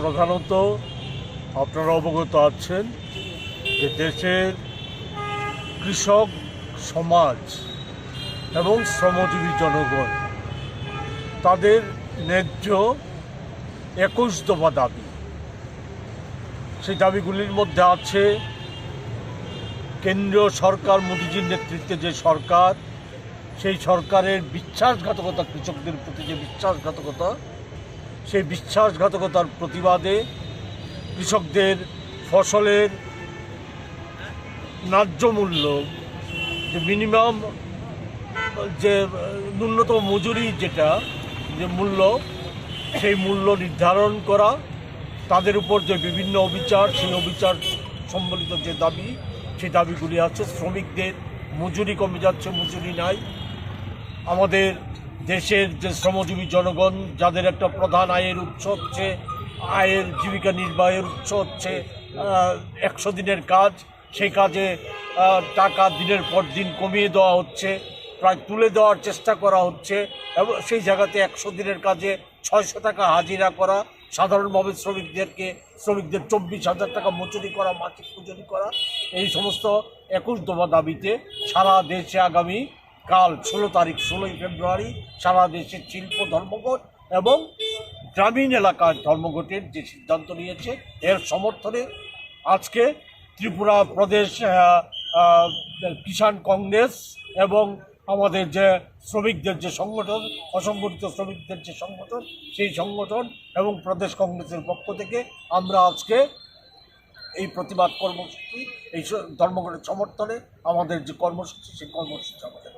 প্রধানত, আপনারা অবগত আছেন যে দেশের কৃষক সমাজ এবং শ্রমজীবী জনগণ, তাদের ন্যায্য একুশ দফা দাবি। সেই দাবিগুলির মধ্যে আছে কেন্দ্রীয় সরকার, মোদীজির নেতৃত্বে যে সরকার, সেই সরকারের বিশ্বাসঘাতকতা, কৃষকদের প্রতি যে বিশ্বাসঘাতকতা সেই বিশ্বাসঘাতকতার প্রতিবাদে কৃষকদের ফসলের ন্যায্য মূল্য, যে মিনিমাম, যে ন্যূনতম মজুরি যেটা, যে মূল্য, সেই মূল্য নির্ধারণ করা, তাদের উপর যে বিভিন্ন অবিচার, সেই অবিচার সম্বলিত যে দাবি, সেই দাবিগুলি আছে। শ্রমিকদের মজুরি কমে যাচ্ছে, মজুরি নাই। আমাদের দেশের যে শ্রমজীবী জনগণ, যাদের একটা প্রধান আয়ের উৎস হচ্ছে, আয়ের জীবিকা নির্বাহের উৎস হচ্ছে একশো দিনের কাজ, সেই কাজে টাকা দিনের পর দিন কমিয়ে দেওয়া হচ্ছে, প্রায় তুলে দেওয়ার চেষ্টা করা হচ্ছে, এবং সেই জায়গাতে একশো দিনের কাজে ছয়শো টাকা হাজিরা করা, সাধারণভাবে শ্রমিকদেরকে, শ্রমিকদের চব্বিশ হাজার টাকা মজুরি করা, মাসিক মজুরি করা, এই সমস্ত একুশ দফা দাবিতে সারা দেশে আগামী কাল ষোলো তারিখ, ষোলোই ফেব্রুয়ারি সারা দেশের শিল্প ধর্মঘট এবং গ্রামীণ এলাকার ধর্মঘটের যে সিদ্ধান্ত নিয়েছে, এর সমর্থনে আজকে ত্রিপুরা প্রদেশ কিষাণ কংগ্রেস এবং আমাদের যে শ্রমিকদের যে সংগঠন, অসংগঠিত শ্রমিকদের যে সংগঠন, সেই সংগঠন এবং প্রদেশ কংগ্রেসের পক্ষ থেকে আমরা আজকে এই প্রতিবাদ কর্মসূচি, এই ধর্মঘটের সমর্থনে আমাদের যে কর্মসূচি, সেই কর্মসূচি যাচ্ছে